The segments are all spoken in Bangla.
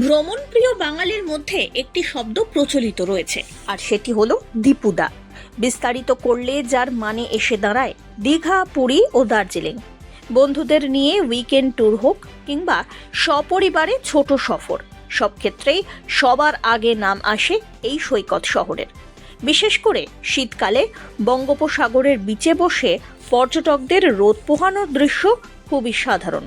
ভ্রমণপ্রিয় বাঙালির মধ্যে একটি শব্দ প্রচলিত রয়েছে। আর সেটি হলো দীপুদা। বিস্তারিত করলে যার মানে এসে দাঁড়ায় দীঘা, পুরী ও দার্জিলিং। বন্ধুদের নিয়ে উইকেন্ড ট্যুর হোক কিংবা সপরিবারে ছোট সফর, সব ক্ষেত্রেই সবার আগে নাম আসে এই সৈকত শহরের। বিশেষ করে শীতকালে বঙ্গোপসাগরের বিচে বসে পর্যটকদের রোদ পোহানোর দৃশ্য খুবই সাধারণ।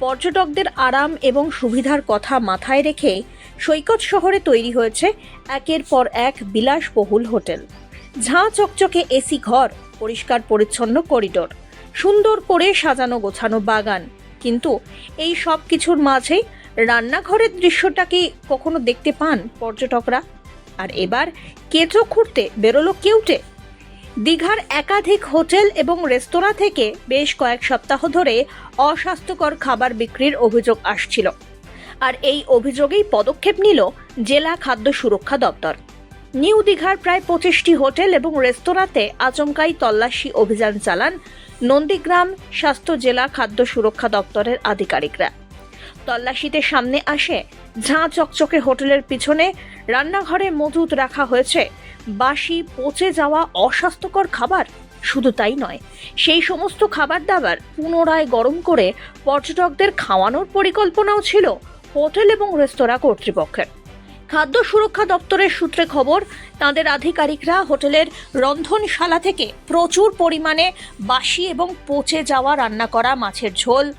পর্যটকদের আরাম এবং সুবিধার কথা মাথায় রেখে সৈকত শহরে তৈরি হয়েছে একের পর এক বিলাসবহুল হোটেল। ঝাঁ চকচকে এসি ঘর, পরিষ্কার পরিচ্ছন্ন করিডোর, সুন্দর করে সাজানো গোছানো বাগান। কিন্তু এই সব কিছুর মাঝে রান্নাঘরের দৃশ্যটাকে কখনো দেখতে পান পর্যটকরা? আর এবার কেঁচো খুঁড়তে বেরোলো কেউটে দীঘার একাধিক হোটেল এবং রেস্তোরাঁ থেকে বেশ কয়েক সপ্তাহ ধরে অস্বাস্থ্যকর খাবার বিক্রির অভিযোগ আসছিল। আর এই অভিযোগেই পদক্ষেপ নিল জেলা খাদ্য সুরক্ষা দপ্তর। নিউ দীঘার প্রায় পঁচিশটি হোটেল এবং রেস্তোরাঁতে আচমকাই তল্লাশি অভিযান চালান নন্দীগ্রাম স্বাস্থ্য জেলা খাদ্য সুরক্ষা দপ্তরের আধিকারিকরা। তল্লাশিতে সামনে আসে ঝাঁ চকচকে হোটেলের পিছনে রান্নাঘরে মজুত রাখা হয়েছে বাসি পচে যাওয়া অস্বাস্থ্যকর খাবার? শুধু তাই নয়, সেই সমস্ত খাবার দাবার পুনরায় গরম করে পর্যটকদের খাওয়ানোর পরিকল্পনাও ছিল হোটেল এবং রেস্তোরাঁ কর্তৃপক্ষের। খাদ্য সুরক্ষা দপ্তরের সূত্রে খবর, তাদের আধিকারিকরা হোটেলের রন্ধনশালা থেকে প্রচুর পরিমাণে বাসি এবং পচে যাওয়া রান্না করা মাছের ঝোল,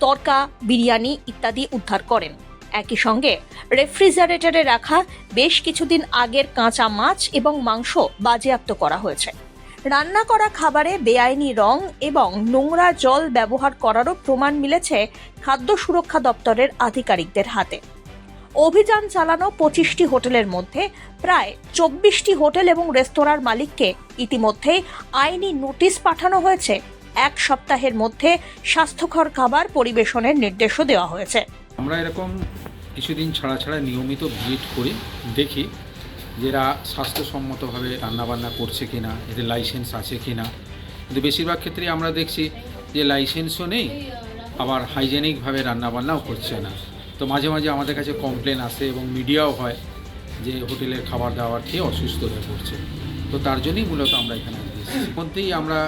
তরকা, বিরিয়ানি ইত্যাদি উদ্ধার করেন। একই সঙ্গে রেফ্রিজারেটরে রাখা বেশ কিছুদিন আগের কাঁচা মাছ এবং মাংস বাজেয়াপ্ত করা হয়েছে। রান্না করা খাবারে বেআইনি রং এবং নোংরা জল ব্যবহার করারও প্রমাণ মিলেছে খাদ্য সুরক্ষা দপ্তরের আধিকারিকদের হাতে। অভিযান চালানো পঁচিশটি হোটেলের মধ্যে প্রায় চব্বিশটি হোটেল এবং রেস্তোরাঁর মালিককে ইতিমধ্যে আইনি নোটিশ পাঠানো হয়েছে। এক সপ্তাহের মধ্যে স্বাস্থ্যকর খাবার পরিবেশনের নির্দেশও দেওয়া হয়েছে। আমরা এরকম কিছুদিন ছাড়া ছাড়া নিয়মিত ভিজিট করি, দেখি এরা স্বাস্থ্যসম্মতভাবে রান্নাবান্না করছে কি না এদের লাইসেন্স আছে কি না কিন্তু বেশিরভাগ ক্ষেত্রে আমরা দেখছি যে লাইসেন্সও নেই, আবার হাইজেনিকভাবে রান্নাবান্নাও করছে না। তো মাঝে মাঝে আমাদের কাছে কমপ্লেন আসে এবং মিডিয়াও হয় যে হোটেলের খাবার দাবার খেয়ে অসুস্থ হয়ে পড়ছে। তো তার জন্যই মূলত আমরা এখানে মধ্যেই আমরা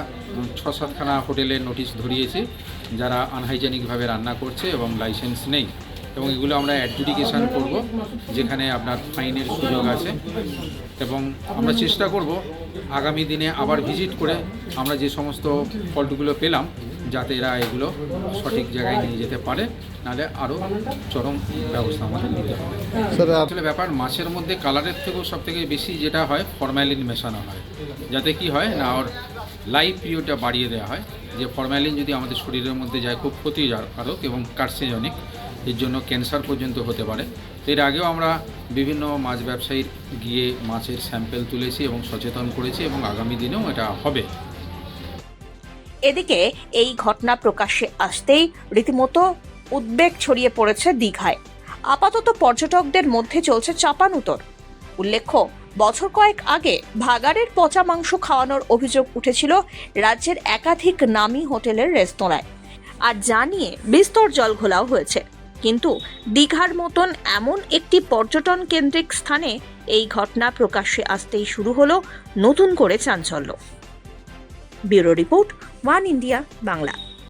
ছ সাতখানা হোটেলের নোটিশ ধরিয়েছি যারা আনহাইজেনিকভাবে রান্না করছে এবং লাইসেন্স নেই। এবং এগুলো আমরা অ্যাডজুডিকেশান করব যেখানে আপনার ফাইনের সুযোগ আছে। এবং আমরা চেষ্টা করব আগামী দিনে আবার ভিজিট করে আমরা যে সমস্ত ফল্টগুলো পেলাম যাতে এরা এগুলো সঠিক জায়গায় নিয়ে যেতে পারে নাহলে আরও চরম ব্যবস্থা আমাদের নিতে হবে। স্যার আসলে ব্যাপার মাছের মধ্যে কালারের থেকেও সব থেকে বেশি যেটা হয় ফরম্যালিন মেশানো হয়। যাতে কি হয় না ওর লাইফ পিরিয়ডটা বাড়িয়ে দেওয়া হয়। যে ফরম্যালিন যদি আমাদের শরীরের মধ্যে যায় খুব ক্ষতিকারক এবং কার্সিজনিক এর জন্য ক্যান্সার পর্যন্ত হতে পারে। তো এর আগেও আমরা বিভিন্ন মাছ ব্যবসায়ীর গিয়ে মাছের স্যাম্পেল তুলেছি এবং সচেতন করেছি এবং আগামী দিনেও এটা হবে। এদিকে এই ঘটনা প্রকাশ্যে আসতেই রীতিমতো উদ্বেগ ছড়িয়ে পড়েছে দীঘায়। আপাতত পর্যটকদের মধ্যে চলছে চাপানুতর উল্লেখ্য, বছর কয়েক আগে ভাগাড়ের পচা মাংস খাওয়ানোর অভিযোগ উঠেছিল রাজ্যের একাধিক নামী হোটেলের রেস্তোরাঁয়। আর যা নিয়ে বিস্তর জল ঘোলাও হয়েছে। কিন্তু দীঘার মতন এমন একটি পর্যটন কেন্দ্রিক স্থানে এই ঘটনা প্রকাশ্যে আসতেই শুরু হলো নতুন করে চাঞ্চল্য। Bureau report One India, Bangla.